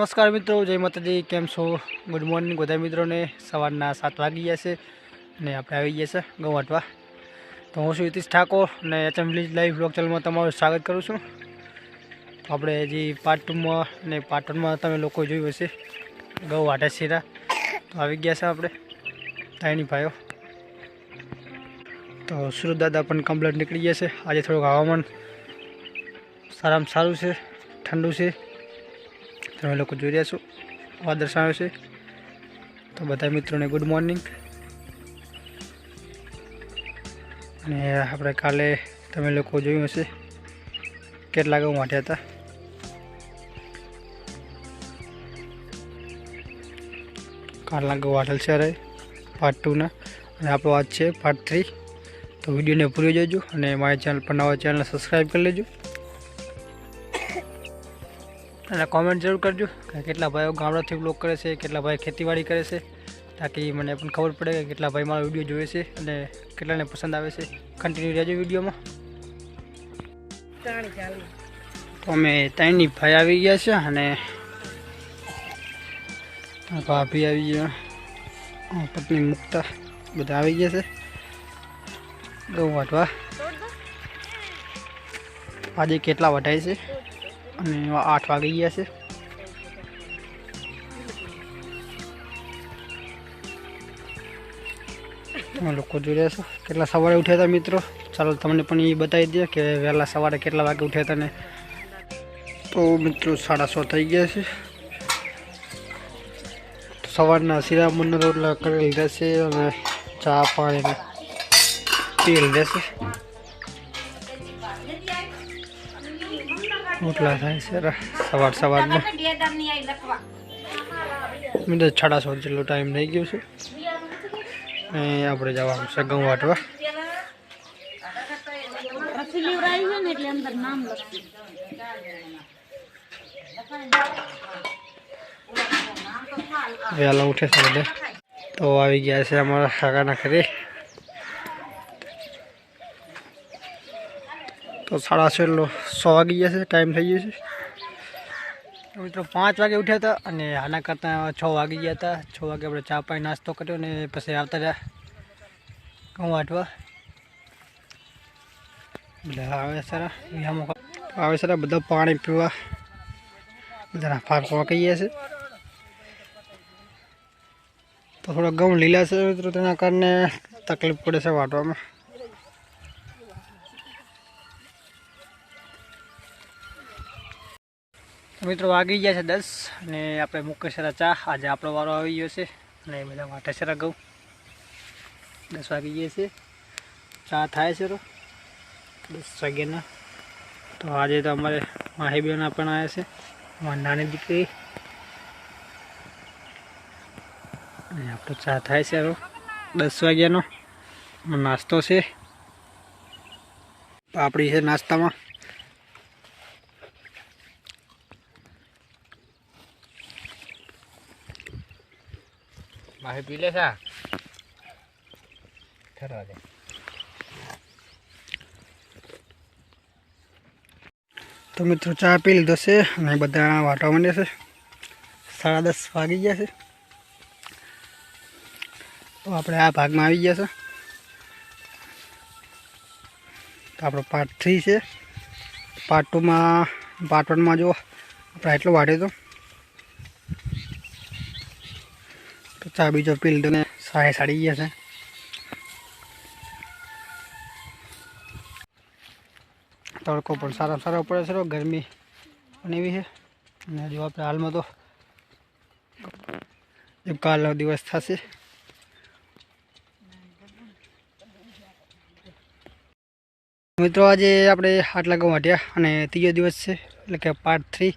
નમસ્કાર મિત્રો, જય માતાજી, કેમ છો? ગુડ મોર્નિંગ બધા મિત્રોને. સવારના સાત વાગી ગયા છે અને આપણે આવી ગયા છે ગૌ વાટવા તો હું છું હિતીશ ઠાકોર અને એચએમ વિલેજ લાઈવ બ્લોગ ચેનલમાં તમારું સ્વાગત કરું છું. આપણે હજી પાર્ટ ટુમાં અને પાર્ટ વનમાં તમે લોકો જોયું હશે ગૌ વાટા શીરા. તો આવી ગયા છે આપણે તાઈની ભાઈઓ. તો સુરત દાદા પણ કમ્પ્લેટ નીકળી ગયા છે. આજે થોડુંક હવામાન સારામાં સારું છે, ઠંડુ છે. તમે લોકો જોઈ રહ્યા છો આ દર્શાવે છે. તો બધા મિત્રોને ગુડ મોર્નિંગ અને આપણે કાલે તમે લોકો જોયું હશે, કેટલા ગૌ માટે હતા? કાલના ગૌ વાટેલ છે પાર્ટ ટુના અને આપણો આજ છે પાર્ટ થ્રી તો વિડીયોને પૂરી જોજો અને મારી ચેનલ પર નવા ચેનલ સબસ્ક્રાઈબ કરી લેજો. અને કોમેન્ટ જરૂર કરજો કે કેટલા ભાઈઓ ગામડાથી બ્લોગ કરે છે કેટલા ભાઈ ખેતીવાડી કરે છે તાકી મને પણ ખબર પડે કે કેટલા ભાઈ મારો વીડિયો જોવે છે અને કેટલાને પસંદ આવે છે. કન્ટિન્યુ રહેજો વિડીયોમાં. તો અમે ત્રણની ભાઈ આવી ગયા છે અને ભાભી આવી ગયા. પત્ની મુક્તા બધા આવી ગયા છે. ગૌ વાટવા. આજે કેટલા વટાય છે? અને આઠ વાગી ગયા છે. લોકો જોઈ રહ્યા છો. કેટલા સવારે ઉઠ્યા હતા મિત્રો? ચાલો તમને પણ એ બતાવી દે કે વહેલા સવારે કેટલા વાગે ઉઠ્યા હતા ને. તો મિત્રો સાડા સો થઈ ગયા છે. સવારના શિરામણના રોટલા કરી લીધા છે અને ચા, પાણી પી લીધા છે. રોટલા થાય છે સવાર સવારમાં મિત્રો સાડા સો જેટલો ટાઈમ થઈ ગયો છે. અને આપણે જવાનું છે ઘઉં વાટવા વહેલા ઉઠે છે તો આવી ગયા છે અમારા કાકાના ઘરે. તો સાડા છેલ્લો સો વાગી ગયા છે ટાઈમ થઈ ગયો છે. મિત્રો પાંચ વાગે ઉઠ્યા હતા અને આના કરતાં છ વાગી ગયા હતા. છ વાગે આપણે ચા પાણી નાસ્તો કર્યો ને પછી આવતા રહ્યા ઘઉં વાટવા. બધા આવે સારા વિહામો આવે સારા બધા પાણી પીવા. બધાના ફાંકવા ગયા છે. તો થોડા ઘઉં લીલા છે મિત્રો, તેના કારણે તકલીફ પડે છે વાટવામાં. મિત્રો વાગી ગયા છે દસ અને આપણે મુકેશરા ચા. આજે આપણો વારો આવી ગયો છે અને બધા વાટેસરા ઘઉં દસ વાગી ગયા છે. ચા થાય છે દસ વાગ્યાના. તો આજે તો અમારે માહી બેન પણ આવ્યા છે. અમારી નાની દીકરી. અને આપણો ચા થાય છે દસ વાગ્યાનો. નાસ્તો છે. પાપડી છે નાસ્તામાં. માહી પી લે છે ઠરવા તો મિત્રો ચા પી લીધો છે અને બધા વાટવા માંડ્યા છે. સાડા દસ વાગી ગયા છે. તો આપણે આ ભાગમાં આવી ગયા છે. તો આપણો પાર્ટ થ્રી છે. પાર્ટ ટુમાં પાર્ટ વનમાં જો આપણે એટલો વાટ્યો હતો તો ચા બીજો પી લીધો ને સાહે સાડી ગયા છે તડકો પણ સારા સારો પડે છે ગરમી પણ એવી છે અને જો આપણે હાલમાં તો કાલનો દિવસ થશે મિત્રો આજે આપણે આટલા ઘઉં વાટ્યા અને ત્રીજો દિવસ છે એટલે કે પાર્ટ થ્રી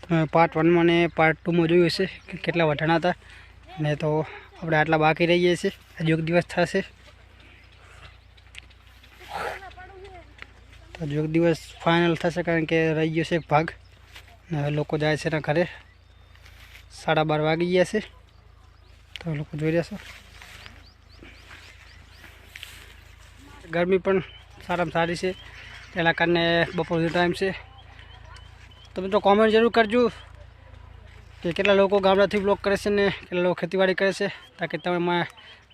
તમે પાર્ટ વનમાં અને પાર્ટ ટુમાં જોયું હશે કે કેટલા વટાણા હતા ને તો આપણે આટલા બાકી રહીએ છીએ. હજુ એક દિવસ થશે. તો હજુ એક દિવસ ફાઇનલ થશે કારણ કે રહી ગયો છે એક ભાગ. ને લોકો જાય છે એના ઘરે. સાડા બાર વાગી ગયા છે. તો લોકો જોઈ રહ્યા છો. ગરમી પણ સારામાં સારી છે. પહેલાં કારણે બપોરનો ટાઈમ છે. તો મિત્રો કોમેન્ટ જરૂર કરજો. કે કેટલા લોકો ગામડાથી બ્લોગ કરે છે ને કેટલા લોકો ખેતીવાડી કરે છે તાકે તમે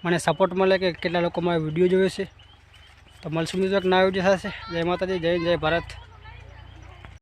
મને સપોર્ટ મળે કે કેટલા લોકો મારા વીડિયો જોયો છે. તો મળશું મિત્રો એક નવા વીડિયો થશે જય માતાજી, જય જય ભારત.